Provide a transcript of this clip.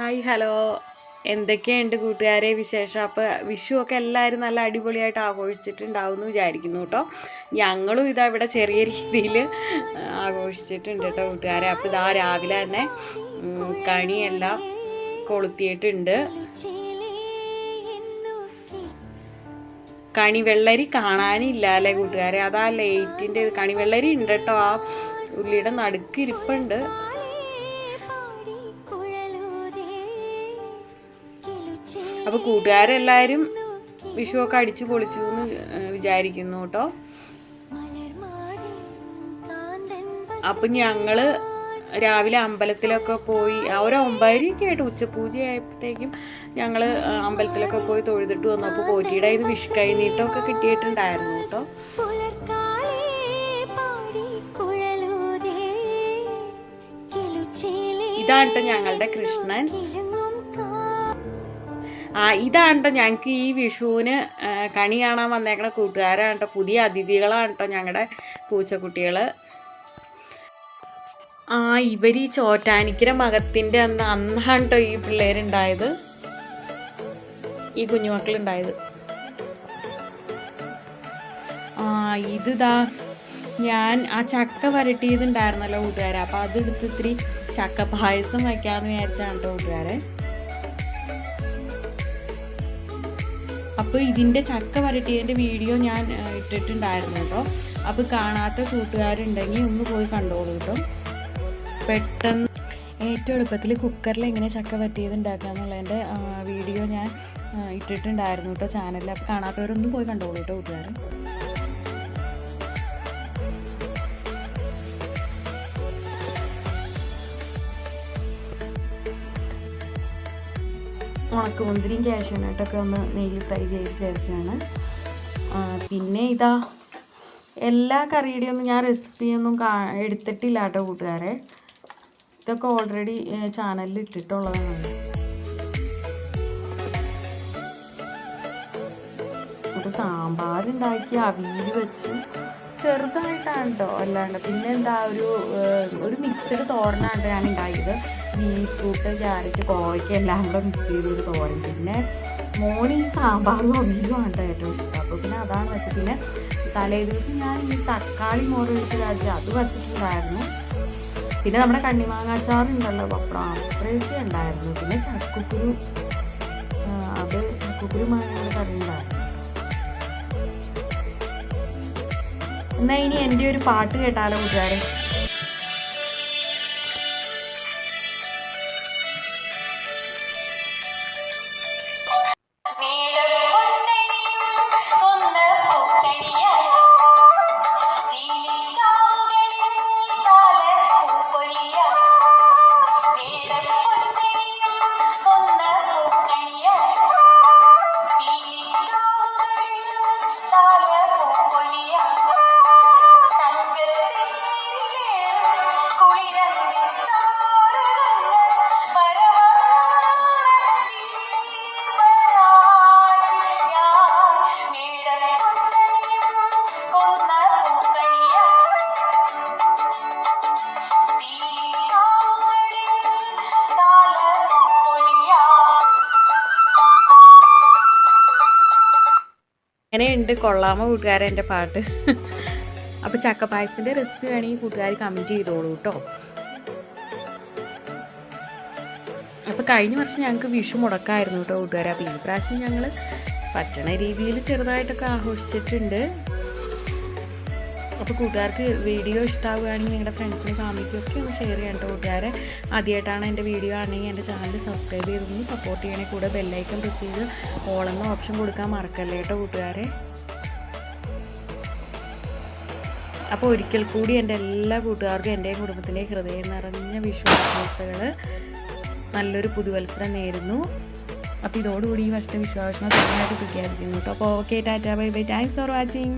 Hi hello. എന്തൊക്കെയുണ്ട് കൂട്ടുകാരെ വിശേഷം? അപ്പോൾ വിഷു ഒക്കെ എല്ലാവരും നല്ല അടിപൊളിയായിട്ട് ആഘോഷിച്ചിട്ടുണ്ടാവും എന്ന് വിചാരിക്കുന്നു കേട്ടോ. ഞങ്ങളും ഇതാ ഇവിടെ ചെറിയ രീതിയിൽ ആഘോഷിച്ചിട്ടുണ്ട് കേട്ടോ കൂട്ടുകാരെ. അപ്പോൾ ഇതാ രാവിലെ തന്നെ കണിയെല്ലാം കൊളുത്തിയിട്ടുണ്ട്. കണിവെള്ളരി കാണാനില്ല അല്ലേ കൂട്ടുകാരെ? അതാ ലൈറ്റിന്റെ കണിവെള്ളരി ഉണ്ട് കേട്ടോ. ആ ഉള്ളിയുടെ നടുക്ക് ഇരിപ്പുണ്ട് അപ്പൊ കൂട്ടുകാരെല്ലാരും വിഷു ഒക്കെ അടിച്ചു പൊളിച്ചു എന്ന് വിചാരിക്കുന്നു കേട്ടോ. അപ്പൊ ഞങ്ങൾ രാവിലെ അമ്പലത്തിലൊക്കെ പോയി ഒരു ഒമ്പതരയൊക്കെ ആയിട്ട് ഉച്ചപൂജ ആയപ്പോഴത്തേക്കും ഞങ്ങൾ അമ്പലത്തിലൊക്കെ പോയി തൊഴുതിട്ട് വന്നു. അപ്പോൾ പോറ്റിയുടെ ഇത് നിന്ന് വിഷു കൈനീട്ടമൊക്കെ കിട്ടിയിട്ടുണ്ടായിരുന്നു കേട്ടോ. ഇതാണ് ഞങ്ങളുടെ കൃഷ്ണൻ. ആ ഇതാണ് ഞങ്ങൾക്ക് ഈ വിഷുവിന് കണി കാണാൻ വന്നേക്കണ കൂട്ടുകാരാണ് കേട്ടോ പുതിയ അതിഥികളാണ് കേട്ടോ ഞങ്ങളുടെ പൂച്ചക്കുട്ടികൾ ആ ഇവർ ഈ ചോറ്റാനിക്കര മകത്തിന്റെ അന്ന് അന്നാണ് കേട്ടോ ഈ പിള്ളേരുണ്ടായത്. ഈ കുഞ്ഞുമക്കളുണ്ടായത്. ആ ഇതാ ഞാൻ ആ ചക്ക വരട്ടിയതുണ്ടായിരുന്നല്ലോ കൂട്ടുകാരെ. അപ്പം അതെടുത്ത് ഇത്തിരി ചക്ക പായസം വയ്ക്കാമെന്ന് വിചാരിച്ചാണ് കേട്ടോ കൂട്ടുകാരെ. അപ്പോൾ ഇതിന്റെ ചക്ക വരട്ടിയതിന്റെ വീഡിയോ ഞാൻ ഇട്ടിട്ടുണ്ടായിരുന്നു കേട്ടോ. അപ്പോൾ കാണാത്ത കൂട്ടുകാരുണ്ടെങ്കിൽ ഒന്ന് പോയി കണ്ടോളൂ കേട്ടോ. പെട്ടെന്ന് ഏറ്റവും എളുപ്പത്തിൽ കുക്കറിൽ എങ്ങനെ ചക്ക വരട്ടിയത് ഉണ്ടാക്കുക എന്നുള്ളതിന്റെ വീഡിയോ ഞാൻ ഇട്ടിട്ടുണ്ടായിരുന്നു കേട്ടോ ചാനലിൽ. അപ്പോൾ കാണാത്തവരൊന്നും പോയി കണ്ടോളൂ കേട്ടോ കൂട്ടുകാരൻ ഉണക്കമുന്തിരിയും കാഷ്യൂനട്ടൊക്കെ ഒന്ന് നെയ്യിൽ ഫ്രൈ ചെയ്ത് ചേർക്കുകയാണ്. പിന്നെ ഇതാ എല്ലാ കറിയുടെയും ഒന്നും ഞാൻ റെസിപ്പിയൊന്നും കാ എടുത്തിട്ടില്ല കേട്ടോ കൂട്ടുകാരെ. ഇതൊക്കെ ഓൾറെഡി ചാനലിൽ ഇട്ടിട്ടുള്ളതാണ്. ഒരു സാമ്പാർ ഉണ്ടാക്കി അവിയിൽ വെച്ചു. ചെറുതായിട്ടാണ് കേട്ടോ അല്ലാണ്ട് പിന്നെ എന്താ ഒരു ഒരു മിക്സഡ് തോരനാണ് ഞാൻ ഉണ്ടാക്കിയത് ബീറ്റ്റൂട്ട് ക്യാരറ്റ് കോവയ്ക്ക എല്ലാം കൂടെ മിക്സ് ചെയ്തൊരു തോരൻ. പിന്നെ മോന് ഈ സാമ്പാറും അവിയലും ആണ് കേട്ടോ ഏറ്റവും ഇഷ്ടം. അപ്പോൾ പിന്നെ അതാണ് വെച്ചത്. പിന്നെ തലേ ദിവസം ഞാൻ ഈ തക്കാളി മോര് ഒഴിച്ച് കാച്ചി. അത് വച്ചിട്ടുണ്ടായിരുന്നു പിന്നെ നമ്മുടെ കണ്ണിമാങ്ങാച്ചാറുണ്ടല്ലോ പപ്പടം അത്രയൊക്കെ ഉണ്ടായിരുന്നു. പിന്നെ ചക്കുക്കുരു അത് ചക്കുക്കുരു മാങ്ങ കറി ഉണ്ടായിരുന്നു. എന്നാ ഇനി എന്റെ ഒരു പാട്ട് കേട്ടാലോ കൂട്ടുകാരെ എങ്ങനെയുണ്ട് കൊള്ളാമോ കൂട്ടുകാരെ എന്റെ പാട്ട്? അപ്പോൾ ചക്ക പായസത്തിന്റെ റെസിപ്പി വേണമെങ്കിൽ കൂട്ടുകാർ കമന്റ് ചെയ്തോളൂ കേട്ടോ. അപ്പോൾ കഴിഞ്ഞ വർഷം ഞങ്ങൾക്ക് വിഷു മുടക്കായിരുന്നു കേട്ടോ കൂട്ടുകാർ അപ്പോൾ ഈ പ്രാവശ്യം ഞങ്ങൾ പറ്റണ രീതിയിൽ ചെറുതായിട്ടൊക്കെ ആഘോഷിച്ചിട്ടുണ്ട്. അപ്പോൾ കൂട്ടുകാർക്ക് വീഡിയോ ഇഷ്ടമാവുകയാണെങ്കിൽ നിങ്ങളുടെ ഫ്രണ്ട്സിനും ഫാമിലിക്കും ഒക്കെ ഒന്ന് ഷെയർ ചെയ്യണം കേട്ടോ കൂട്ടുകാരെ. ആദ്യമായിട്ടാണ് എന്റെ വീഡിയോ ആണെങ്കിൽ എന്റെ ചാനൽ സബ്സ്ക്രൈബ് ചെയ്തൊന്ന് സപ്പോർട്ട് ചെയ്യണേ. കൂടെ ബെല്ലൈക്കൺ പ്രസ് ചെയ്ത് ഓളെന്ന ഓപ്ഷൻ കൊടുക്കാൻ മറക്കല്ലേ കേട്ടോ കൂട്ടുകാരെ. അപ്പോൾ ഒരിക്കൽ കൂടി എന്റെ എല്ലാ കൂട്ടുകാർക്കും എന്റെ കുടുംബത്തിലെ ഹൃദയം നിറഞ്ഞ ആശംസകൾ നല്ലൊരു പുതുവത്സരം നേരുന്നു. അപ്പോൾ ഇതോടുകൂടി ഈ വർഷത്തെ വിശ്വാസം നന്നായിട്ട് പ്രഖ്യാപിക്കുന്നു കേട്ടോ അപ്പോൾ okay tata bye bye thanks for watching